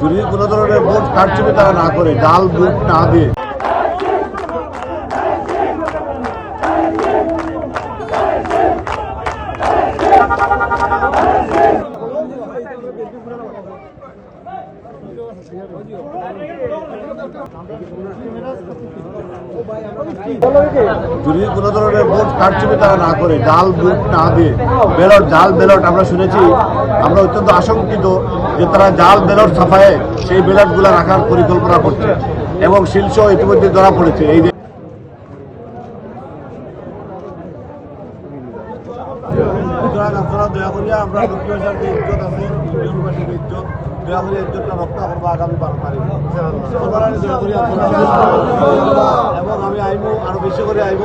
যদি কোনো ধরনের ভোট কারচুপি তারা না করে জাল ভোট না দিয়ে। যদি কোনো ধরনের ভোট কারচুপি তারা না করে জাল ভোট না দিয়ে বেলট, জাল বেলট আমরা শুনেছি, আমরা অত্যন্ত আশঙ্কিত যে তারা জাল বেলট ছাপায় সেই ব্যালটগুলো রাখার পরিকল্পনা করছে এবং শিলচ ইতিমধ্যে ধরা পড়েছে। এই সুতরাং আপনারা দয়া করিয়া আমরা দক্ষিণের যে ইজ্জত আছে দয়া করিয়া ইজ্জতটা এবং আমি আইব আরও বেশি করে আইব